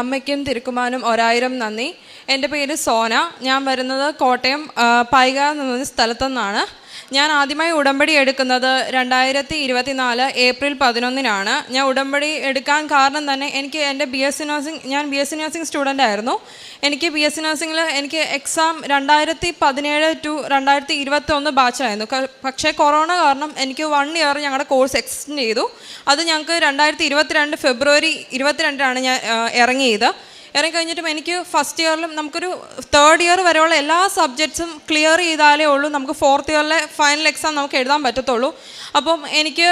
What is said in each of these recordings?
അമ്മയ്ക്കും തിരുക്കുമാനും ഒരായിരം നന്ദി. എന്റെ പേര് സോന. ഞാൻ വരുന്നത് കോട്ടയം പൈക എന്ന് സ്ഥലത്തു നിന്നാണ് ഞാൻ ആദ്യമായി ഉടമ്പടി എടുക്കുന്നത് രണ്ടായിരത്തി ഇരുപത്തിനാല് ഏപ്രിൽ പതിനൊന്നിനാണ്. ഞാൻ ഉടമ്പടി എടുക്കാൻ കാരണം തന്നെ എനിക്ക് എന്റെ ബി എസ് സി നഴ്സിംഗ് ഞാൻ B S C nursing student ആയിരുന്നു. എനിക്ക് ബി എസ് സി നഴ്സിംഗിൽ എനിക്ക് എക്സാം രണ്ടായിരത്തി പതിനേഴ് ടു രണ്ടായിരത്തി ഇരുപത്തി ഒന്ന് ബാച്ചായിരുന്നു പക്ഷേ കൊറോണ കാരണം എനിക്ക് വൺ ഇയർ ഞങ്ങളുടെ കോഴ്സ് എക്സ്റ്റെൻഡ് ചെയ്തു. അത് ഞങ്ങൾക്ക് രണ്ടായിരത്തി ഇരുപത്തിരണ്ട് ഫെബ്രുവരി ഇരുപത്തിരണ്ടിനാണ് ഞാൻ ഇറങ്ങിയത്. ഇറങ്ങി കഴിഞ്ഞിട്ടും എനിക്ക് ഫസ്റ്റ് ഇയറിലും നമുക്കൊരു തേർഡ് ഇയർ വരെയുള്ള എല്ലാ സബ്ജക്ട്സും ക്ലിയർ ചെയ്താലേ ഉള്ളൂ. നമുക്ക് ഫോർത്ത് ഇയറിലെ ഫൈനൽ എക്സാം നമുക്ക് എഴുതാൻ പറ്റത്തുള്ളൂ. അപ്പം എനിക്ക്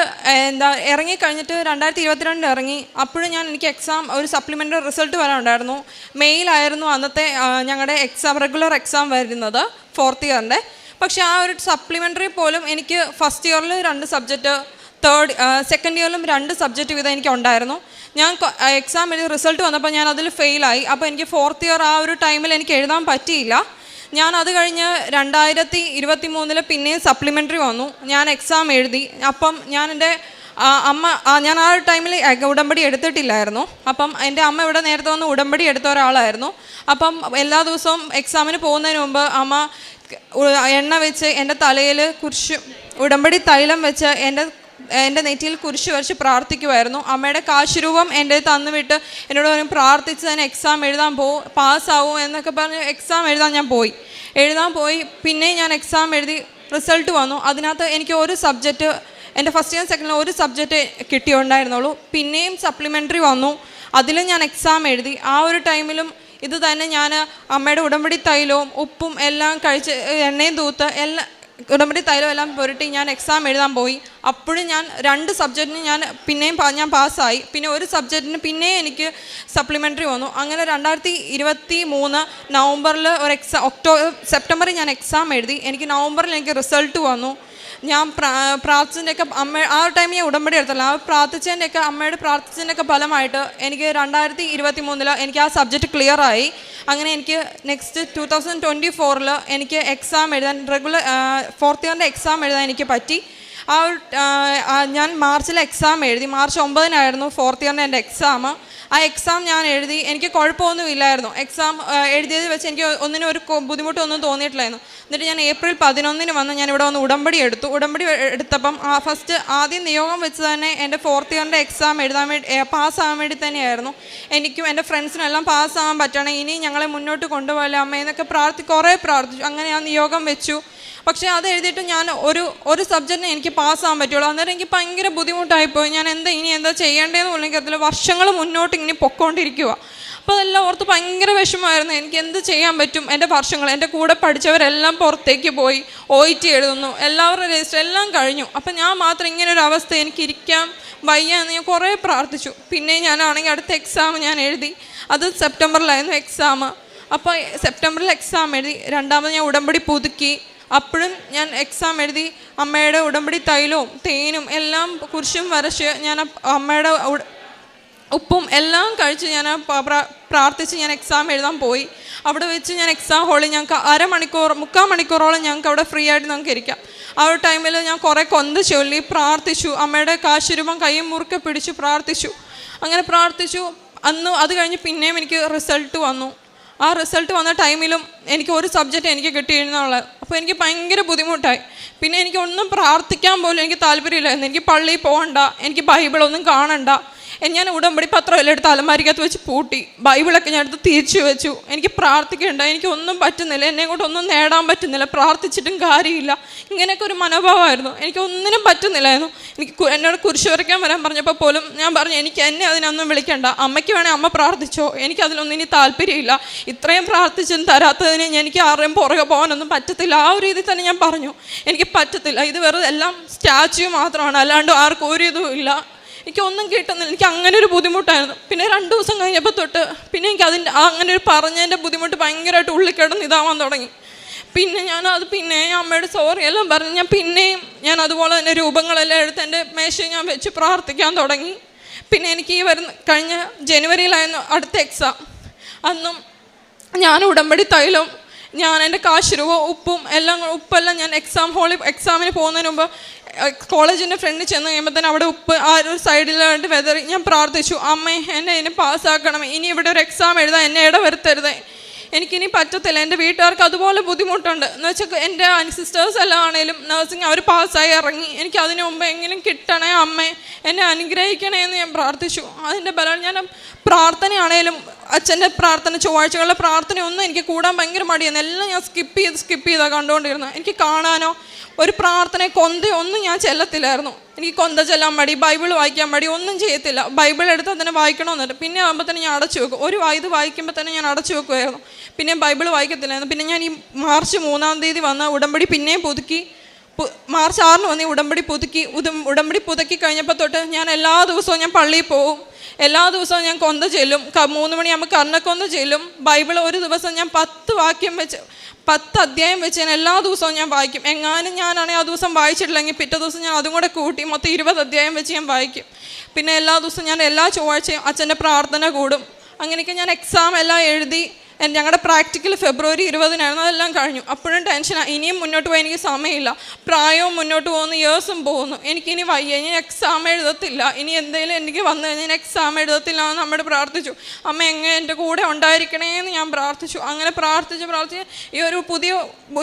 എന്താ ഇറങ്ങി കഴിഞ്ഞിട്ട് രണ്ടായിരത്തി ഇരുപത്തിരണ്ട് ഇറങ്ങി അപ്പോഴും ഞാൻ എനിക്ക് എക്സാം ഒരു സപ്ലിമെന്ററി റിസൾട്ട് വരാനുണ്ടായിരുന്നു. മെയിലായിരുന്നു അന്നത്തെ ഞങ്ങളുടെ എക്സാം റെഗുലർ എക്സാം വരുന്നത് ഫോർത്ത് ഇയറിന്റെ പക്ഷേ ആ ഒരു സപ്ലിമെന്ററി പോലും എനിക്ക് ഫസ്റ്റ് ഇയറിൽ രണ്ട് സബ്ജക്റ്റ് തേർഡ് സെക്കൻഡ് ഇയറിലും രണ്ട് സബ്ജക്റ്റ് വീതം എനിക്ക് ഉണ്ടായിരുന്നു. ഞാൻ എക്സാം എഴുതി റിസൾട്ട് വന്നപ്പോൾ ഞാൻ അതിൽ ഫെയിലായി അപ്പോൾ എനിക്ക് ഫോർത്ത് ഇയർ ആ ഒരു ടൈമിൽ എനിക്ക് എഴുതാൻ പറ്റിയില്ല. ഞാൻ അത് കഴിഞ്ഞ് രണ്ടായിരത്തി ഇരുപത്തി മൂന്നിൽ പിന്നെയും സപ്ലിമെന്ററി വന്നു. ഞാൻ എക്സാം എഴുതി. അപ്പം ഞാൻ എന്റെ അമ്മ ഞാൻ ആ ഒരു ടൈമിൽ ഉടമ്പടി എടുത്തിട്ടില്ലായിരുന്നു. അപ്പം എന്റെ അമ്മ ഇവിടെ നേരത്തെ വന്ന് ഉടമ്പടി എടുത്ത ഒരാളായിരുന്നു. അപ്പം എല്ലാ ദിവസവും എക്സാമിന് പോകുന്നതിന് മുമ്പ് അമ്മ എണ്ണ വെച്ച് എന്റെ തലയിൽ കുരിശ് ഉടമ്പടി തൈലം വെച്ച് എന്റെ എന്റെ നെറ്റിയിൽ കുരിശ് വരച്ച് പ്രാർത്ഥിക്കുമായിരുന്നു അമ്മയുടെ കാശുരൂപം എന്റെ തന്നുവിട്ട് എന്നോട് പറഞ്ഞു പ്രാർത്ഥിച്ച് തന്നെ എക്സാം എഴുതാൻ പോകും പാസ്സാവും എന്നൊക്കെ പറഞ്ഞ് എക്സാം എഴുതാൻ ഞാൻ പോയി. എഴുതാൻ പോയി പിന്നെ ഞാൻ എക്സാം എഴുതി റിസൾട്ട് വന്നു. അതിനകത്ത് എനിക്ക് ഒരു സബ്ജക്റ്റ് എന്റെ ഫസ്റ്റ് ഇയർ സെക്കൻഡിൽ ഒരു സബ്ജക്റ്റ് കിട്ടിയുണ്ടായിരുന്നുള്ളൂ. പിന്നെയും സപ്ലിമെന്ററി വന്നു. അതിലും ഞാൻ എക്സാം എഴുതി. ആ ഒരു ടൈമിലും ഇത് തന്നെ ഞാൻ അമ്മയുടെ ഉടമ്പടി തൈലവും ഉപ്പും എല്ലാം കഴിച്ച് എണ്ണയും തൂത്ത് എല്ലാം ഉടമ്പടി തൈലം എല്ലാം പുരട്ടി ഞാൻ എക്സാം എഴുതാൻ പോയി. അപ്പോഴും ഞാൻ രണ്ട് സബ്ജക്റ്റിന് ഞാൻ പിന്നെയും ഞാൻ പാസ്സായി. പിന്നെ ഒരു സബ്ജക്റ്റിന് പിന്നെയും എനിക്ക് സപ്ലിമെന്ററി വന്നു. അങ്ങനെ രണ്ടായിരത്തി ഇരുപത്തി മൂന്ന് നവംബറിൽ ഒരു എക്സാം ഒക്ടോബർ സെപ്റ്റംബറിൽ ഞാൻ എക്സാം എഴുതി. എനിക്ക് നവംബറിൽ എനിക്ക് റിസൾട്ട് വന്നു. ഞാൻ പ്രാ- പ്രാർത്ഥിച്ചതിന്റെയൊക്കെ അമ്മ ആ ടൈമിൽ ഞാൻ ഉടമ്പടി എടുത്തല്ല ആ പ്രാർത്ഥിച്ചതിന്റെയൊക്കെ അമ്മയുടെ പ്രാർത്ഥിച്ചതിന്റെയൊക്കെ ഫലമായിട്ട് എനിക്ക് രണ്ടായിരത്തി ഇരുപത്തി മൂന്നിൽ എനിക്ക് ആ സബ്ജക്റ്റ് ക്ലിയറായി അങ്ങനെ എനിക്ക് നെക്സ്റ്റ് ടു തൗസൻഡ് ട്വന്റി ഫോറിൽ എനിക്ക് എക്സാം എഴുതാൻ റെഗുലർ ഫോർത്ത് ഇയറിന്റെ എക്സാം എഴുതാൻ എനിക്ക് പറ്റി. ആ ഒരു ഞാൻ മാർച്ചിൽ എക്സാം എഴുതി. മാർച്ച് ഒമ്പതിനായിരുന്നു ഫോർത്ത് ഇയറിന്റെ എന്റെ എക്സാം ആ എക്സാം ഞാൻ എഴുതി. എനിക്ക് കുഴപ്പമൊന്നും ഇല്ലായിരുന്നു. എക്സാം എഴുതിയത് വെച്ച് എനിക്ക് ഒന്നിനും ഒരു ബുദ്ധിമുട്ടൊന്നും തോന്നിയിട്ടില്ലായിരുന്നു. എന്നിട്ട് ഞാൻ ഏപ്രിൽ പതിനൊന്നിന് വന്ന് ഞാൻ ഇവിടെ വന്ന് ഉടമ്പടി എടുത്തു. ഉടമ്പടി എടുത്തപ്പം ആ ഫസ്റ്റ് ആദ്യം നിയോഗം വെച്ച് തന്നെ എന്റെ ഫോർത്ത് ഇയറിന്റെ എക്സാം എഴുതാൻ വേണ്ടി പാസ്സാകാൻ വേണ്ടി തന്നെയായിരുന്നു. എനിക്കും എന്റെ ഫ്രണ്ട്സിനും എല്ലാം പാസ്സാകാൻ പറ്റണം. ഇനി ഞങ്ങളെ മുന്നോട്ട് കൊണ്ടുപോകാം അമ്മ എന്നൊക്കെ പ്രാർത്ഥി കുറേ പ്രാർത്ഥിച്ചു. അങ്ങനെ ആ നിയോഗം വെച്ചു. പക്ഷേ അത് എഴുതിയിട്ട് ഞാൻ ഒരു ഒരു സബ്ജക്റ്റിന് എനിക്ക് പാസ്സാകാൻ പറ്റുള്ളൂ. അന്നേരം എനിക്ക് ഭയങ്കര ബുദ്ധിമുട്ടായിപ്പോയി. ഞാൻ എന്താ ഇനി എന്താ ചെയ്യേണ്ടതെന്ന് പോലും അതിൽ വർഷങ്ങൾ മുന്നോട്ട് ഇങ്ങനെ പൊക്കോണ്ടിരിക്കുക അപ്പോൾ അതെല്ലാം ഓർത്ത് ഭയങ്കര വിഷമമായിരുന്നു. എനിക്ക് എന്ത് ചെയ്യാൻ പറ്റും? എന്റെ വർഷങ്ങൾ എന്റെ കൂടെ പഠിച്ചവരെല്ലാം പുറത്തേക്ക് പോയി ഒ ടി എഴുതുന്നു. എല്ലാവരുടെ രജിസ്റ്റർ എല്ലാം കഴിഞ്ഞു. അപ്പം ഞാൻ മാത്രം ഇങ്ങനെ ഒരു അവസ്ഥ എനിക്ക് ഇരിക്കാൻ വയ്യ എന്ന് ഞാൻ കുറേ പ്രാർത്ഥിച്ചു. പിന്നെ ഞാനാണെങ്കിൽ അടുത്ത എക്സാം ഞാൻ എഴുതി. അത് സെപ്റ്റംബറിലായിരുന്നു എക്സാം അപ്പോൾ സെപ്റ്റംബറിൽ എക്സാം എഴുതി. രണ്ടാമത് ഞാൻ ഉടമ്പടി പുതുക്കി. അപ്പോഴും ഞാൻ എക്സാം എഴുതി അമ്മയുടെ ഉടമ്പടി തൈലവും തേനും എല്ലാം കുരിശും വരച്ച് ഞാൻ അമ്മയുടെ ഉപ്പും എല്ലാം കഴിച്ച് ഞാൻ പ്രാർത്ഥിച്ച് ഞാൻ എക്സാം എഴുതാൻ പോയി. അവിടെ വെച്ച് ഞാൻ എക്സാം ഹോളിൽ ഞങ്ങൾക്ക് അരമണിക്കൂർ മുക്കാൽ മണിക്കൂറോളം ഞങ്ങൾക്ക് അവിടെ ഫ്രീ ആയിട്ട് നമുക്ക് ഇരിക്കാം. ആ ഒരു ടൈമിൽ ഞാൻ കുറേ കൊന്ത് ചൊല്ലി പ്രാർത്ഥിച്ചു. അമ്മയുടെ കാശുരൂപം കൈയും മുറുക്കെ പിടിച്ച് പ്രാർത്ഥിച്ചു. അങ്ങനെ പ്രാർത്ഥിച്ചു. അന്ന് അത് കഴിഞ്ഞ് പിന്നെയും എനിക്ക് റിസൾട്ട് വന്നു. ആ റിസൾട്ട് വന്ന ടൈമിലും എനിക്ക് ഒരു സബ്ജക്റ്റ് എനിക്ക് കിട്ടിയിരുന്നുള്ളത് അപ്പോൾ എനിക്ക് ഭയങ്കര ബുദ്ധിമുട്ടായി. പിന്നെ എനിക്ക് ഒന്നും പ്രാർത്ഥിക്കാൻ പോലും എനിക്ക് താല്പര്യമില്ലായിരുന്നു എനിക്ക് പള്ളിയിൽ പോകണ്ട. എനിക്ക് ബൈബിളൊന്നും കാണണ്ട. ഞാൻ ഉടമ്പടി പത്രം എല്ലാം എടുത്ത് അലമാരിക്കകത്ത് വെച്ച് പൂട്ടി. ബൈബിളൊക്കെ ഞാൻ എടുത്ത് തിരിച്ചു വെച്ചു. എനിക്ക് പ്രാർത്ഥിക്കേണ്ട എനിക്ക് ഒന്നും പറ്റുന്നില്ല എന്നെ കൊണ്ട് ഒന്നും നേടാൻ പറ്റുന്നില്ല പ്രാർത്ഥിച്ചിട്ടും കാര്യമില്ല. ഇങ്ങനെയൊക്കെ ഒരു മനോഭാവമായിരുന്നു. എനിക്ക് ഒന്നിനും പറ്റുന്നില്ലായിരുന്നു. എനിക്ക് എന്നോട് കുരിശ് വരയ്ക്കാൻ വരാൻ പറഞ്ഞപ്പോൾ പോലും ഞാൻ പറഞ്ഞു എനിക്ക് എന്നെ അതിനൊന്നും വിളിക്കണ്ട. അമ്മയ്ക്ക് വേണേൽ അമ്മ പ്രാർത്ഥിച്ചോ. എനിക്ക് അതിലൊന്നും ഇനി താല്പര്യമില്ല. ഇത്രയും പ്രാർത്ഥിച്ചും തരാത്തതിന് എനിക്ക് ആരെയും പുറകെ പോകാനൊന്നും പറ്റത്തില്ല. ആ ഒരു രീതിയിൽ തന്നെ ഞാൻ പറഞ്ഞു. എനിക്ക് പറ്റത്തില്ല. ഇത് വെറുതെ എല്ലാം സ്റ്റാച്യു മാത്രമാണ്. അല്ലാണ്ട് ആർക്കും ഒരു ഇതും ഇല്ല. എനിക്ക് ഒന്നും കിട്ടുന്നില്ല. എനിക്ക് അങ്ങനെ ഒരു ബുദ്ധിമുട്ടായിരുന്നു. പിന്നെ രണ്ട് ദിവസം കഴിഞ്ഞപ്പോൾ തൊട്ട് പിന്നെ എനിക്ക് അതിന്റെ അങ്ങനെ ഒരു പറഞ്ഞതിന്റെ ബുദ്ധിമുട്ട് ഭയങ്കരമായിട്ട് ഉള്ളിൽ കിടന്ന് ഇതാവാൻ തുടങ്ങി. പിന്നെ ഞാൻ അത് പിന്നെ അമ്മയുടെ സോറി എല്ലാം പറഞ്ഞു ഞാൻ പിന്നെയും ഞാൻ അതുപോലെ തന്നെ രൂപങ്ങളെല്ലാം എടുത്ത് എന്റെ മേശയിൽ ഞാൻ വെച്ച് പ്രാർത്ഥിക്കാൻ തുടങ്ങി. പിന്നെ എനിക്ക് ഈ വരുന്ന കഴിഞ്ഞ ജനുവരിയിലായിരുന്നു അടുത്ത എക്സാം അന്നും ഞാൻ ഉടമ്പടി തൈലം ഞാൻ എന്റെ കാശ് രൂപ ഉപ്പും എല്ലാം ഉപ്പെല്ലാം ഞാൻ എക്സാം ഹോളിൽ എക്സാമിന് പോകുന്നതിന് മുമ്പ് കോളേജിന്റെ ഫ്രണ്ടിൽ ചെന്ന് കഴിയുമ്പോൾ തന്നെ അവിടെ ഉപ്പ് ആ ഒരു സൈഡിലായിട്ട് വെതറി. ഞാൻ പ്രാർത്ഥിച്ചു അമ്മേ എന്നെ ഇതിനെ പാസ്സാക്കണം ഇനി ഇവിടെ ഒരു എക്സാം എഴുതാൻ എന്നെ ഇട വരുത്തരുതേ എനിക്കിനി പറ്റത്തില്ല. എന്റെ വീട്ടുകാർക്ക് അതുപോലെ ബുദ്ധിമുട്ടുണ്ട്. എന്ന് വെച്ചാൽ എന്റെ സിസ്റ്റേഴ്സ് എല്ലാം ആണെങ്കിലും നഴ്സിംഗ് അവർ പാസ്സായി ഇറങ്ങി. എനിക്ക് അതിനു മുമ്പ് എങ്കിലും കിട്ടണേ അമ്മേ. എന്നെ അനുഗ്രഹിക്കണേ എന്ന് ഞാൻ പ്രാർത്ഥിച്ചു. അതിന്റെ ബലം ഞാൻ പ്രാർത്ഥനയാണേലും അച്ഛന്റെ പ്രാർത്ഥന ചൊവ്വാഴ്ചകളിലെ പ്രാർത്ഥനയൊന്നും എനിക്ക് കൂടാൻ ഭയങ്കര മടിയായിരുന്നു. എല്ലാം ഞാൻ സ്കിപ്പ് ചെയ്ത് സ്കിപ്പ് ചെയ്താണ് കണ്ടുകൊണ്ടിരുന്നു എനിക്ക് കാണാനോ ഒരു പ്രാർത്ഥനയെ കൊന്തയോ ഒന്നും ഞാൻ ചെല്ലത്തില്ലായിരുന്നു. എനിക്ക് കൊന്ത ചെല്ലാൻ മടി ബൈബിൾ വായിക്കാൻ മടി ഒന്നും ചെയ്യത്തില്ല. ബൈബിൾ എടുത്ത് തന്നെ വായിക്കണമെന്നുണ്ട് പിന്നെ ആകുമ്പോൾ തന്നെ ഞാൻ അടച്ചു വെക്കും. ഒരു ഇത് വായിക്കുമ്പോൾ തന്നെ ഞാൻ അടച്ചു വെക്കുമായിരുന്നു പിന്നെ ബൈബിൾ വായിക്കത്തില്ലായിരുന്നു. പിന്നെ ഞാൻ ഈ മാർച്ച് മൂന്നാം തീയതി വന്ന ഉടമ്പടി പിന്നെയും പുതുക്കി. മാർച്ച് ആറിന് വന്ന് ഉടമ്പടി പുതുക്കി ഉടമ്പടി പുതുക്കി കഴിഞ്ഞപ്പോൾ തൊട്ട് ഞാൻ എല്ലാ ദിവസവും ഞാൻ പള്ളിയിൽ പോവും. എല്ലാ ദിവസവും ഞാൻ കൊന്ത ചെല്ലും. മൂന്ന് മണിയാകുമ്പോൾ കർണക്കൊന്ത ചെല്ലും. ബൈബിൾ ഒരു ദിവസം ഞാൻ പത്ത് വാക്യം വെച്ച് പത്ത് അധ്യായം വെച്ച് ഞാൻ എല്ലാ ദിവസവും ഞാൻ വായിക്കും. എങ്ങാനും ഞാനാണെങ്കിൽ ആ ദിവസം വായിച്ചിട്ടില്ലെങ്കിൽ പിറ്റേ ദിവസം ഞാൻ അതും കൂടെ കൂട്ടി മൊത്തം ഇരുപത് അധ്യായം വെച്ച് ഞാൻ വായിക്കും. പിന്നെ എല്ലാ ദിവസവും ഞാൻ എല്ലാ ചൊവ്വാഴ്ചയും അച്ഛന്റെ പ്രാർത്ഥന കൂടും. അങ്ങനെയൊക്കെ ഞാൻ എക്സാം എല്ലാം എഴുതി ഞങ്ങളുടെ പ്രാക്ടിക്കൽ ഫെബ്രുവരി ഇരുപതിനായിരുന്നു അതെല്ലാം കഴിഞ്ഞു. അപ്പോഴും ടെൻഷനാണ് ഇനിയും മുന്നോട്ട് പോകാൻ എനിക്ക് സമയമില്ല. പ്രായവും മുന്നോട്ട് പോകുന്നു ഇയേഴ്സും പോകുന്നു. എനിക്കിനി വയ്യ. ഇനി എക്സാം എഴുതത്തില്ല. ഇനി എന്തെങ്കിലും എനിക്ക് വന്നു കഴിഞ്ഞാൽ എക്സാം എഴുതത്തില്ല എന്ന് നമ്മൾ പ്രാർത്ഥിച്ചു. അമ്മ എങ്ങനെ എന്റെ കൂടെ ഉണ്ടായിരിക്കണേ എന്ന് ഞാൻ പ്രാർത്ഥിച്ചു. അങ്ങനെ പ്രാർത്ഥിച്ച് പ്രാർത്ഥിച്ച് ഈ ഒരു പുതിയ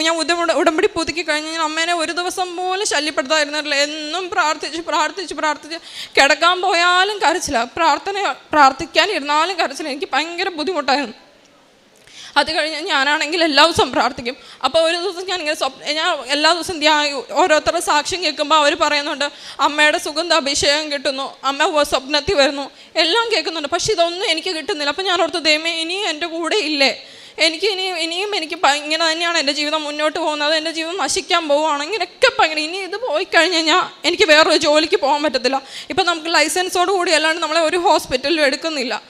ഞാൻ ഉടമ്പടി ഉടമ്പടി പുതുക്കി കഴിഞ്ഞ് ഞാൻ അമ്മേനെ ഒരു ദിവസം പോലും ശല്യപ്പെടുത്താതിരുന്നില്ല എന്നും പ്രാർത്ഥിച്ച് പ്രാർത്ഥിച്ച് പ്രാർത്ഥിച്ച് കിടക്കാൻ പോയാലും കരച്ചില്ല പ്രാർത്ഥന പ്രാർത്ഥിക്കാൻ ഇരുന്നാലും കരച്ചില്ല എനിക്ക് ഭയങ്കര ബുദ്ധിമുട്ടായിരുന്നു. അത് കഴിഞ്ഞ് ഞാനാണെങ്കിൽ എല്ലാ ദിവസവും പ്രാർത്ഥിക്കും. അപ്പോൾ ഒരു ദിവസം ഞാൻ ഇങ്ങനെ സ്വപ്ന ഞാൻ എല്ലാ ദിവസവും ഓരോരുത്തരുടെ സാക്ഷ്യം കേൾക്കുമ്പോൾ അവർ പറയുന്നുണ്ട് അമ്മയുടെ സുഗന്ധ അഭിഷേകം കിട്ടുന്നു അമ്മ സ്വപ്നത്തിൽ വരുന്നു. എല്ലാം കേൾക്കുന്നുണ്ട്. പക്ഷേ ഇതൊന്നും എനിക്ക് കിട്ടുന്നില്ല. അപ്പോൾ ഞാൻ ഓർത്ത് ദൈവമേ ഇനിയും എന്റെ കൂടെ ഇല്ലേ? എനിക്ക് ഇനി ഇനിയും എനിക്ക് ഇങ്ങനെ തന്നെയാണ് എന്റെ ജീവിതം മുന്നോട്ട് പോകുന്നത്. എന്റെ ജീവിതം നശിക്കാൻ പോവുകയാണ്. ഇങ്ങനെയൊക്കെ ഭയങ്കര ഇനി ഇത് പോയി കഴിഞ്ഞ് കഴിഞ്ഞാൽ എനിക്ക് വേറൊരു ജോലിക്ക് പോകാൻ പറ്റത്തില്ല. ഇപ്പം നമുക്ക് ലൈസൻസോട് കൂടി അല്ലാണ്ട് നമ്മളെ ഒരു ഹോസ്പിറ്റലിലും എടുക്കുന്നില്ല.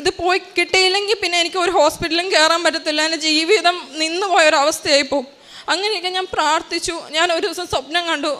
ഇത് പോയി കിട്ടിയില്ലെങ്കിൽ പിന്നെ എനിക്ക് ഒരു ഹോസ്പിറ്റലും കയറാൻ പറ്റത്തില്ല. എന്റെ ജീവിതം നിന്ന് അവസ്ഥയായി പോകും അങ്ങനെയൊക്കെ ഞാൻ പ്രാർത്ഥിച്ചു. ഞാൻ ഒരു ദിവസം സ്വപ്നം കണ്ടു.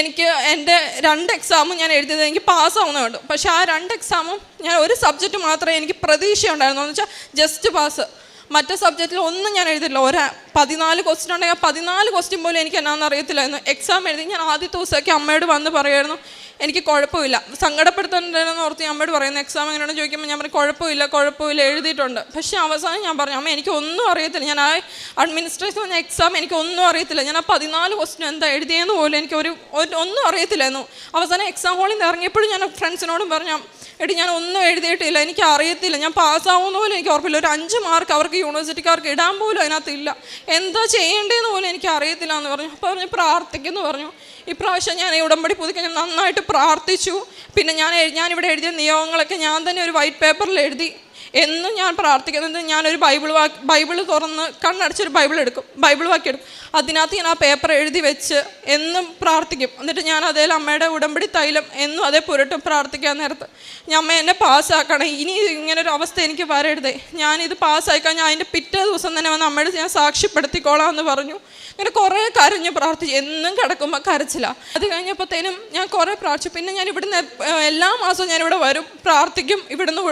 എനിക്ക് എന്റെ രണ്ട് എക്സാമും ഞാൻ എഴുതിയത് എനിക്ക് പാസ്സാവുന്ന കണ്ടു. പക്ഷേ ആ രണ്ട് എക്സാമും ഞാൻ ഒരു സബ്ജക്റ്റ് മാത്രമേ എനിക്ക് പ്രതീക്ഷ ഉണ്ടായിരുന്നു എന്ന് വെച്ചാൽ ജസ്റ്റ് പാസ് മറ്റേ സബ്ജക്റ്റിൽ ഒന്നും ഞാൻ എഴുതില്ല ഒരു പതിനാല് ക്വസ്റ്റ്യൻ ഉണ്ടെങ്കിൽ പതിനാല് ക്വസ്റ്റ്യൻ പോലും എനിക്ക് എന്നാന്ന് അറിയത്തില്ലായിരുന്നു എക്സാം എഴുതി ഞാൻ ആദ്യത്തെ ദിവസമൊക്കെ അമ്മയോട് വന്ന് പറയുമായിരുന്നു. എനിക്ക് കുഴപ്പമില്ല. സങ്കടപ്പെടുത്തണ്ടെന്ന് ഓർത്ത് ഞാൻ അമ്മയോട് പറയുന്നു എക്സാം എങ്ങനെയാണെന്ന് ചോദിക്കുമ്പോൾ ഞാൻ പറഞ്ഞു കുഴപ്പമില്ല കുഴപ്പമില്ല എഴുതിയിട്ടുണ്ട്. പക്ഷേ അവസാനം ഞാൻ പറഞ്ഞു അമ്മ എനിക്ക് ഒന്നും അറിയത്തില്ല. ഞാൻ ആ അഡ്മിനിസ്ട്രേഷൻ പറഞ്ഞ എക്സാം എനിക്ക് ഒന്നും അറിയത്തില്ല. ഞാൻ ആ പതിനാല് ക്വസ്റ്റ്യൻ എന്താ എഴുതിയെന്ന് പോലും എനിക്ക് ഒരു- ഒന്നും അറിയത്തില്ലായിരുന്നു. അവസാനം എക്സാം ഹാളിൽ നിന്ന് ഇറങ്ങിയപ്പോഴും ഞാൻ ഫ്രണ്ട്സിനോടും പറഞ്ഞു എടി ഞാൻ ഒന്നും എഴുതിയിട്ടില്ല. എനിക്ക് അറിയത്തില്ല. ഞാൻ പാസ്സാവുന്ന പോലും എനിക്ക് ഉറപ്പില്ല ഒരു അഞ്ച് മാർക്ക് അവർക്ക് യൂണിവേഴ്സിറ്റിക്കാർക്ക് ഇടാൻ പോലും അതിനകത്തില്ല. എന്താ ചെയ്യേണ്ടതെന്ന് പോലും എനിക്ക് അറിയത്തില്ല എന്ന് പറഞ്ഞു. അപ്പോൾ പറഞ്ഞു പ്രാർത്ഥിക്കുന്നു പറഞ്ഞു. ഇപ്രാവശ്യം ഞാൻ ഈ ഉടമ്പടി പുതുക്കി ഞാൻ നന്നായിട്ട് പ്രാർത്ഥിച്ചു. പിന്നെ ഞാൻ ഞാൻ എഴുതിയ നിയമങ്ങളൊക്കെ ഞാൻ തന്നെ ഒരു വൈറ്റ് പേപ്പറിൽ എഴുതി. എന്നും ഞാൻ പ്രാർത്ഥിക്കുന്നത് ഞാനൊരു ബൈബിൾ വാക്ക് ബൈബിൾ തുറന്ന് കണ്ണടച്ചൊരു ബൈബിൾ എടുക്കും. ബൈബിൾ വാക്കി എടുക്കും. അതിനകത്ത് ഞാൻ ആ പേപ്പർ എഴുതി വെച്ച് എന്നും പ്രാർത്ഥിക്കും. എന്നിട്ട് ഞാൻ അതേ അമ്മയുടെ ഉടമ്പടി തൈലം എന്നും അതേ പുരട്ടും പ്രാർത്ഥിക്കാൻ നേരത്ത് ഞാൻ അമ്മ എന്നെ പാസ്സാക്കണം. ഇനി ഇങ്ങനെ ഒരു അവസ്ഥ എനിക്ക് വരരുതേ. ഞാനിത് പാസ്സായി കഴിഞ്ഞാൽ അതിന്റെ പിറ്റേ ദിവസം തന്നെ വന്ന് അമ്മയുടെ ഞാൻ സാക്ഷ്യപ്പെടുത്തിക്കോളാം എന്ന് പറഞ്ഞു. ഇങ്ങനെ കുറേ കരഞ്ഞ് പ്രാർത്ഥിച്ചു എന്നും കിടക്കുമ്പോൾ കരച്ചില്ല അത് കഴിഞ്ഞപ്പോഴത്തേനും ഞാൻ കുറേ പ്രാർത്ഥിച്ചു. പിന്നെ ഞാൻ ഇവിടുന്ന് എല്ലാ മാസവും ഞാൻ ഇവിടെ വരും. പ്രാർത്ഥിക്കും. ഇവിടുന്ന്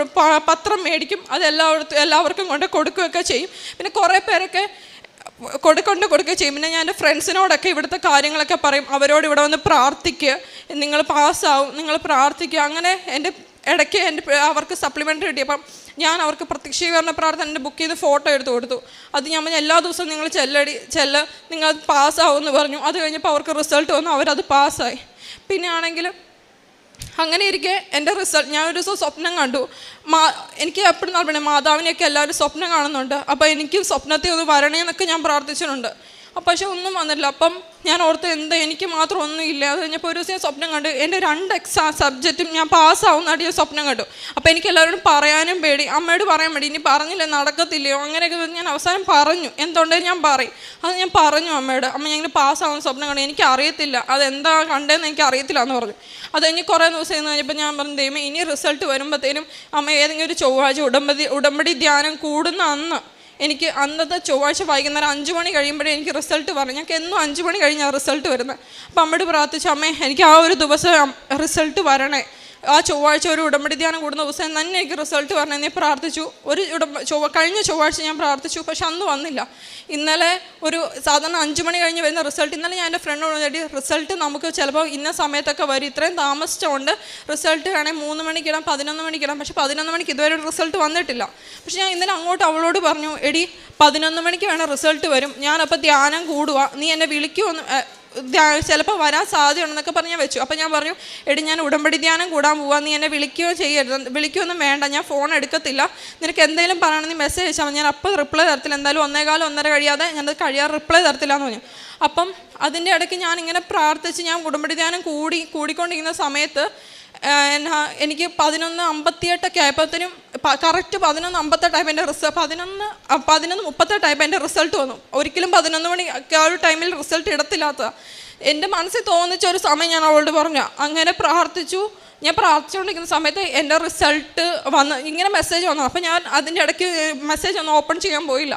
പത്രം മേടിക്കും. അത് എല്ലായിടത്തും എല്ലാവർക്കും കൊണ്ട് കൊടുക്കുകയൊക്കെ ചെയ്യും. പിന്നെ കുറേ പേരൊക്കെ കൊടുക്കൊണ്ട് കൊടുക്കുകയും ചെയ്യും. പിന്നെ ഞാൻ എന്റെ ഫ്രണ്ട്സിനോടൊക്കെ ഇവിടുത്തെ കാര്യങ്ങളൊക്കെ പറയും. അവരോട് ഇവിടെ വന്ന് പ്രാർത്ഥിക്കുക. നിങ്ങൾ പാസ്സാവും. നിങ്ങൾ പ്രാർത്ഥിക്കുക. അങ്ങനെ എന്റെ ഇടയ്ക്ക് എന്റെ അവർക്ക് സപ്ലിമെന്ററി കിട്ടി. അപ്പം ഞാൻ അവർക്ക് പ്രത്യക്ഷീകരണ പ്രാർത്ഥന എന്റെ ബുക്ക് ചെയ്ത് ഫോട്ടോ എടുത്ത് കൊടുത്തു. അത് ഞാൻ പറഞ്ഞു, എല്ലാ ദിവസവും നിങ്ങൾ ചെല്ലടി ചെല്ല. നിങ്ങൾ പാസ്സാവും എന്ന് പറഞ്ഞു. അത് കഴിഞ്ഞപ്പോൾ അവർക്ക് റിസൾട്ട് വന്നു. അവരത് പാസ്സായി. പിന്നെ ആണെങ്കിൽ അങ്ങനെ ഇരിക്കെ എന്റെ റിസൾട്ട് ഞാൻ ഒരു ദിവസം സ്വപ്നം കണ്ടു. മാ എനിക്ക് എപ്പോഴും പറഞ്ഞേ മാതാവിനെയൊക്കെ എല്ലാവരും സ്വപ്നം കാണുന്നുണ്ട്. അപ്പോൾ എനിക്കും സ്വപ്നത്തിൽ ഒന്ന് വരണേ എന്നൊക്കെ ഞാൻ പ്രാർത്ഥിച്ചിട്ടുണ്ട്. പക്ഷെ ഒന്നും വന്നില്ല അപ്പം ഞാൻ ഓർത്ത് എന്താ എനിക്ക് മാത്രം ഒന്നും ഇല്ല. അത് കഴിഞ്ഞപ്പോൾ ഒരു ദിവസം ഞാൻ സ്വപ്നം കണ്ടു. എന്റെ രണ്ട് എക്സാം സബ്ജക്റ്റും ഞാൻ പാസ്സാവുന്നതായിട്ട് ഞാൻ സ്വപ്നം കണ്ടു. അപ്പോൾ എനിക്ക് എല്ലാവരോടും പറയാനും പേടി. അമ്മയോട് പറയാൻ പേടി. ഇനി പറഞ്ഞില്ല നടക്കത്തില്ലയോ? അങ്ങനെയൊക്കെ ഞാൻ അവസാനം പറഞ്ഞു. എന്തുണ്ടെങ്കിൽ ഞാൻ പറയും. അത് ഞാൻ പറഞ്ഞു അമ്മയോട്. അമ്മ ഞങ്ങൾ പാസ്സാവുന്ന സ്വപ്നം കണ്ടു. എനിക്ക് അറിയത്തില്ല അതെന്താ കണ്ടതെന്ന് എനിക്ക് അറിയത്തില്ല എന്ന് പറഞ്ഞു. അത് കഴിഞ്ഞ് കുറേ ദിവസം എന്ന് കഴിഞ്ഞപ്പോൾ ഞാൻ പറഞ്ഞു ദൈവം ഇനി റിസൾട്ട് വരുമ്പോഴത്തേനും അമ്മ ഏതെങ്കിലും ഒരു ചൊവ്വാഴ്ച ഉടമ്പടി ഉടമ്പടി ധ്യാനം കൂടുന്ന അന്ന് എനിക്ക് അന്നത്തെ ചൊവ്വാഴ്ച വൈകുന്നേരം അഞ്ച് മണി കഴിയുമ്പോഴേ എനിക്ക് റിസൾട്ട് പറഞ്ഞു ഞങ്ങൾക്ക് എന്നും അഞ്ച് മണി കഴിഞ്ഞാൽ റിസൾട്ട് വരുന്നത്. അപ്പം അമ്മയോട് പ്രാർത്ഥിച്ചു അമ്മേ എനിക്ക് ആ ഒരു ദിവസം റിസൾട്ട് വരണേ. ആ ചൊവ്വാഴ്ച ഒരു ഉടമ്പടി ധ്യാനം കൂടുന്ന ദിവസം തന്നെ എനിക്ക് റിസൾട്ട് പറഞ്ഞു നീ പ്രാർത്ഥിച്ചു. ഒരു ചൊവ്വ കഴിഞ്ഞ ചൊവ്വാഴ്ച ഞാൻ പ്രാർത്ഥിച്ചു. പക്ഷെ അന്ന് വന്നില്ല. ഇന്നലെ ഒരു സാധാരണ അഞ്ച് മണി കഴിഞ്ഞ് വരുന്ന റിസൾട്ട് ഇന്നലെ ഞാൻ എന്റെ ഫ്രണ്ടിനോട് ചേട്ടി റിസൾട്ട് നമുക്ക് ചിലപ്പോൾ ഇന്ന സമയത്തൊക്കെ വരും. ഇത്രയും താമസിച്ചുകൊണ്ട് റിസൾട്ട് വേണമെങ്കിൽ മൂന്ന് മണിക്കിടാം പതിനൊന്ന് മണിക്കിടാം. പക്ഷെ പതിനൊന്ന് മണിക്ക് ഇതുവരെ റിസൾട്ട് വന്നിട്ടില്ല. പക്ഷെ ഞാൻ ഇന്നലെ അങ്ങോട്ട് അവളോട് പറഞ്ഞു എടി പതിനൊന്ന് മണിക്ക് വേണം റിസൾട്ട് വരും. ഞാനപ്പോൾ ധ്യാനം കൂടുക നീ എന്നെ വിളിക്കുമെന്ന് ചിലപ്പോൾ വരാൻ സാധ്യതയുണ്ടെന്നൊക്കെ പറഞ്ഞ് ഞാൻ വെച്ചു. അപ്പോൾ ഞാൻ പറഞ്ഞു എടി ഞാൻ ഉടമ്പടി ധ്യാനം കൂടാൻ പോവാ. നീ എന്നെ വിളിക്കുകയോ ചെയ്യരുത്. വിളിക്കുകയൊന്നും വേണ്ട. ഞാൻ ഫോൺ എടുക്കത്തില്ല. നിനക്ക് എന്തെങ്കിലും പറയണം നീ മെസ്സേജ് അയച്ചാൽ ഞാൻ അപ്പോൾ റിപ്ലൈ തരത്തില്ല. എന്തായാലും ഒന്നേകാലം ഒന്നര കഴിയാതെ ഞാനത് കഴിയാതെ റിപ്ലൈ തരത്തില്ല എന്ന് പറഞ്ഞു. അപ്പം അതിന്റെ ഇടയ്ക്ക് ഞാൻ ഇങ്ങനെ പ്രാർത്ഥിച്ച് ഞാൻ ഉടമ്പടി ധ്യാനം കൂടി കൂടിക്കൊണ്ടിരിക്കുന്ന സമയത്ത് എനിക്ക് പതിനൊന്ന് അമ്പത്തിയെട്ടൊക്കെ ആയപ്പോഴത്തേനും കറക്റ്റ് പതിനൊന്ന് അമ്പത്തെട്ടായപ്പോൾ എന്റെ റിസൾട്ട് പതിനൊന്ന് പതിനൊന്ന് മുപ്പത്തെട്ടായപ്പോൾ എന്റെ റിസൾട്ട് വന്നു. ഒരിക്കലും പതിനൊന്ന് മണി ആ ഒരു ടൈമിൽ റിസൾട്ട് ഇടത്തില്ലാത്ത എന്റെ മനസ്സിൽ തോന്നിച്ച ഒരു സമയം ഞാൻ അവളോട് പറഞ്ഞു. അങ്ങനെ പ്രാർത്ഥിച്ചു. ഞാൻ പ്രാർത്ഥിച്ചുകൊണ്ടിരിക്കുന്ന സമയത്ത് എന്റെ റിസൾട്ട് വന്ന് ഇങ്ങനെ മെസ്സേജ് വന്നു. അപ്പോൾ ഞാൻ അതിന്റെ ഇടയ്ക്ക് മെസ്സേജ് ഒന്നും ഓപ്പൺ ചെയ്യാൻ പോയില്ല.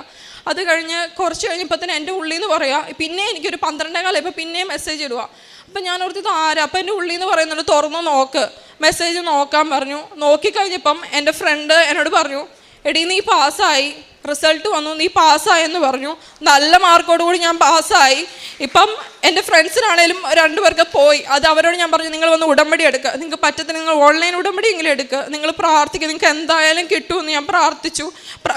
അത് കഴിഞ്ഞ് കുറച്ച് കഴിഞ്ഞപ്പോൾ തന്നെ എന്റെ ഉള്ളിൽ നിന്ന് പറയുക പിന്നെ എനിക്കൊരു പന്ത്രണ്ടേ കാലം ഇപ്പോൾ പിന്നെയും മെസ്സേജ് ഇടുക അപ്പം ഞാൻ ഓർത്തത് ആരാ? അപ്പം എന്റെ ഉള്ളിൽ നിന്ന് പറയുന്നുണ്ട് തുറന്ന് നോക്ക്. മെസ്സേജ് നോക്കാൻ പറഞ്ഞു. നോക്കിക്കഴിഞ്ഞപ്പം എന്റെ ഫ്രണ്ട് എന്നോട് പറഞ്ഞു എടീ നീ പാസ്സായി. റിസൾട്ട് വന്നു. നീ പാസ്സായി എന്ന് പറഞ്ഞു. നല്ല മാർക്കോട് കൂടി ഞാൻ പാസ്സായി. ഇപ്പം എന്റെ ഫ്രണ്ട്സിനാണേലും രണ്ടുപേർക്ക് പോയി. അത് അവരോട് ഞാൻ പറഞ്ഞു നിങ്ങൾ വന്ന് ഉടമ്പടി എടുക്കുക നിങ്ങൾക്ക് പറ്റത്തില്ല നിങ്ങൾ ഓൺലൈൻ ഉടമ്പടി എങ്കിലും എടുക്കുക നിങ്ങൾ പ്രാർത്ഥിക്കുക നിങ്ങൾക്ക് എന്തായാലും കിട്ടുമെന്ന് ഞാൻ പ്രാർത്ഥിച്ചു.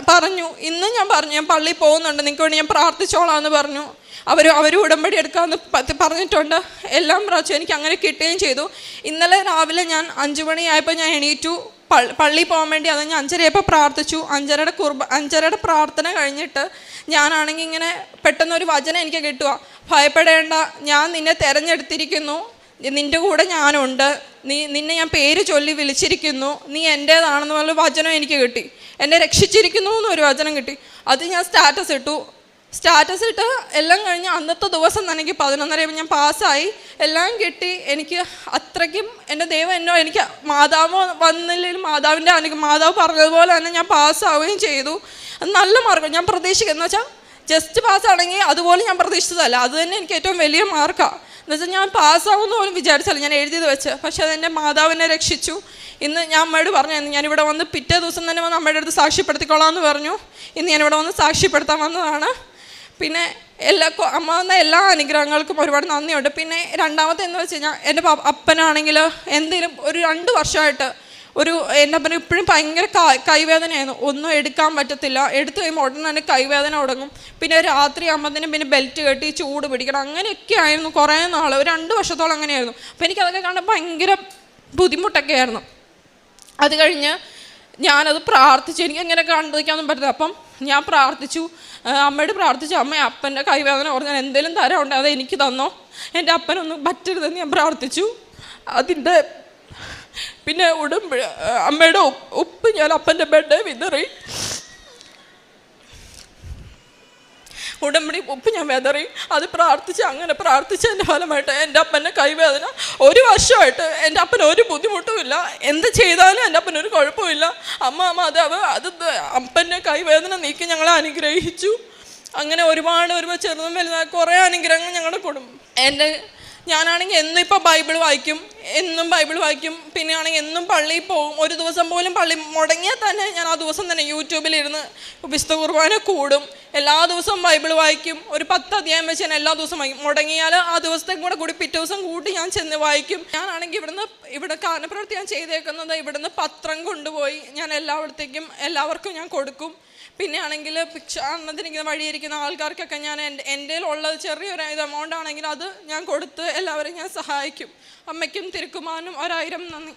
പറഞ്ഞു. ഇന്ന് ഞാൻ പറഞ്ഞു ഞാൻ പള്ളിയിൽ പോകുന്നുണ്ട്. നിങ്ങൾക്ക് വേണ്ടി ഞാൻ പ്രാർത്ഥിച്ചോളാം എന്ന് പറഞ്ഞു. അവർ അവർ ഉടമ്പടി എടുക്കാമെന്ന് പറഞ്ഞിട്ടുണ്ട്. എല്ലാം പ്രാവശ്യം എനിക്ക് അങ്ങനെ കിട്ടുകയും ചെയ്തു. ഇന്നലെ രാവിലെ ഞാൻ അഞ്ചു മണിയായപ്പോൾ ഞാൻ എണീറ്റു. പള്ളി പോകാൻ വേണ്ടി അത് ഞാൻ അഞ്ചരയപ്പോൾ പ്രാർത്ഥിച്ചു. അഞ്ചരയുടെ കുർബ അഞ്ചരയുടെ പ്രാർത്ഥന കഴിഞ്ഞിട്ട് ഞാനാണെങ്കിൽ ഇങ്ങനെ പെട്ടെന്നൊരു വചനം എനിക്ക് കിട്ടുക ഭയപ്പെടേണ്ട ഞാൻ നിന്നെ തിരഞ്ഞെടുത്തിരിക്കുന്നു. നിന്റെ കൂടെ ഞാനുണ്ട്. നീ നിന്നെ ഞാൻ പേര് ചൊല്ലി വിളിച്ചിരിക്കുന്നു. നീ എന്റേതാണെന്ന് പറഞ്ഞ വചനം എനിക്ക് കിട്ടി. എന്നെ രക്ഷിച്ചിരിക്കുന്നു എന്നൊരു വചനം കിട്ടി. അത് ഞാൻ സ്റ്റാറ്റസ് ഇട്ടു. സ്റ്റാറ്റസ് ഇട്ട് എല്ലാം കഴിഞ്ഞ് അന്നത്തെ ദിവസം തന്നെ എനിക്ക് പതിനൊന്നരയായപ്പോൾ ഞാൻ പാസ്സായി. എല്ലാം കിട്ടി. എനിക്ക് അത്രയ്ക്കും എന്റെ ദൈവം എന്നോ എനിക്ക് മാതാവ് വന്നില്ലെങ്കിലും മാതാവിന്റെ അനുഗ്രഹം മാതാവ് പറഞ്ഞതുപോലെ തന്നെ ഞാൻ പാസ്സാവുകയും ചെയ്തു. അത് നല്ല മാർക്ക്. ഞാൻ പ്രതീക്ഷിക്കുന്നത് വെച്ചാൽ ജസ്റ്റ് പാസ്സാണെങ്കിൽ അതുപോലെ ഞാൻ പ്രതീക്ഷിച്ചതല്ല. അത് തന്നെ എനിക്ക് ഏറ്റവും വലിയ മാർക്കാണ് എന്നുവെച്ചാൽ ഞാൻ പാസ്സാവുമെന്ന് പോലും വിചാരിച്ചല്ല ഞാൻ എഴുതിയത് വെച്ച്. പക്ഷേ അതെന്റെ മാതാവിനെ രക്ഷിച്ചു. ഇന്ന് ഞാൻ അമ്മയോട് പറഞ്ഞു "ഇന്ന് ഞാനിവിടെ വന്ന് പിറ്റേ ദിവസം തന്നെ വന്ന് അമ്മയുടെ അടുത്ത് സാക്ഷ്യപ്പെടുത്തിക്കോളാം എന്ന് പറഞ്ഞു. ഇന്ന് ഞാനിവിടെ വന്ന് സാക്ഷ്യപ്പെടുത്താൻ വന്നതാണ്. പിന്നെ എല്ലാ അമ്മ വന്ന എല്ലാ അനുഗ്രഹങ്ങൾക്കും ഒരുപാട് നന്ദിയുണ്ട്. പിന്നെ രണ്ടാമത്തെ എന്ന് വെച്ച് കഴിഞ്ഞാൽ എന്റെ അപ്പനാണെങ്കിൽ എന്തെങ്കിലും ഒരു രണ്ട് വർഷമായിട്ട് ഒരു എന്റെ അപ്പന് ഇപ്പോഴും ഭയങ്കര കൈവേദനയായിരുന്നു. ഒന്നും എടുക്കാൻ പറ്റത്തില്ല. എടുത്തു കഴിയുമ്പോൾ ഉടനെ തന്നെ കൈവേദന തുടങ്ങും. പിന്നെ രാത്രി ആകുമ്പോഴത്തേനും പിന്നെ ബെൽറ്റ് കെട്ടി ചൂട് പിടിക്കണം. അങ്ങനെയൊക്കെ ആയിരുന്നു കുറേ നാൾ ഒരു രണ്ട് വർഷത്തോളം അങ്ങനെയായിരുന്നു. അപ്പോൾ എനിക്കതൊക്കെ കാണാൻ ഭയങ്കര ബുദ്ധിമുട്ടൊക്കെ ആയിരുന്നു അത് കഴിഞ്ഞ് ഞാനത് പ്രാർത്ഥിച്ചു. എനിക്ക് അങ്ങനെ കണ്ടിരിക്കാനൊന്നും പറ്റില്ല അപ്പം ഞാൻ പ്രാർത്ഥിച്ചു. അമ്മയോട് പ്രാർത്ഥിച്ചു. അമ്മ അപ്പന്റെ കൈവേദന ഞാൻ എന്തെങ്കിലും തരം ഉണ്ട് അത് എനിക്ക് തന്നോ? എന്റെ അപ്പനൊന്നും പറ്റരുതെന്ന് ഞാൻ പ്രാർത്ഥിച്ചു. അതിന്റെ പിന്നെ ഉടുമ്പ് അമ്മയുടെ ഉപ്പ് ഞാൻ അപ്പന്റെ ബെഡ് വിതറി. ഉടമ്പടി ഉപ്പ് ഞാൻ വെതറി അത് പ്രാർത്ഥിച്ച് അങ്ങനെ പ്രാർത്ഥിച്ചതിന്റെ ഫലമായിട്ട് എന്റെ അപ്പന്റെ കൈവേദന ഒരു വർഷമായിട്ട് എന്റെ അപ്പന് ഒരു ബുദ്ധിമുട്ടുമില്ല എന്ത് ചെയ്താലും എന്റെ അപ്പന് ഒരു കുഴപ്പമില്ല അമ്മ അമ്മ അത് അത് അപ്പന്റെ കൈവേദന നീക്കി ഞങ്ങളെ അനുഗ്രഹിച്ചു. അങ്ങനെ ഒരുപാട് ഒരുപാട് ചെറുതും വലുതായ കുറേ അനുഗ്രഹങ്ങൾ ഞങ്ങളുടെ കുടുംബം എന്റെ ഞാനാണെങ്കിൽ എന്നും ഇപ്പോൾ ബൈബിൾ വായിക്കും എന്നും ബൈബിൾ വായിക്കും പിന്നെ ആണെങ്കിൽ എന്നും പള്ളിയിൽ പോകും ഒരു ദിവസം പോലും പള്ളി മുടങ്ങിയാൽ തന്നെ ഞാൻ ആ ദിവസം തന്നെ യൂട്യൂബിലിരുന്ന് വിശുദ്ധ കുർബാന കൂടും. എല്ലാ ദിവസവും ബൈബിൾ വായിക്കും. ഒരു പത്ത് അധ്യായം വെച്ച് ഞാൻ എല്ലാ ദിവസവും വായിക്കും. മുടങ്ങിയാൽ ആ ദിവസത്തേക്കും കൂടെ കൂടി പിറ്റേ ദിവസം കൂട്ടി ഞാൻ ചെന്ന് വായിക്കും. ഞാനാണെങ്കിൽ ഇവിടുന്ന് ഇവിടെ കാനപ്രവൃത്തി ഞാൻ ചെയ്തേക്കുന്നത് ഇവിടുന്ന് പത്രം കൊണ്ടുപോയി ഞാൻ എല്ലായിടത്തേക്കും എല്ലാവർക്കും ഞാൻ കൊടുക്കും. പിന്നെ ആണെങ്കിൽ ഭിക്ഷ അന്നത്തിരിക്കുന്ന വഴിയിരിക്കുന്ന ആൾക്കാർക്കൊക്കെ ഞാൻ എന്റെ എന്റെ ഉള്ളത് ചെറിയൊരു ഇത് എമൗണ്ട് ആണെങ്കിൽ അത് ഞാൻ കൊടുത്ത് എല്ലാവരെയും ഞാൻ സഹായിക്കും. അമ്മയ്ക്കും തിരുക്കുമാനും ഒരായിരം നന്ദി.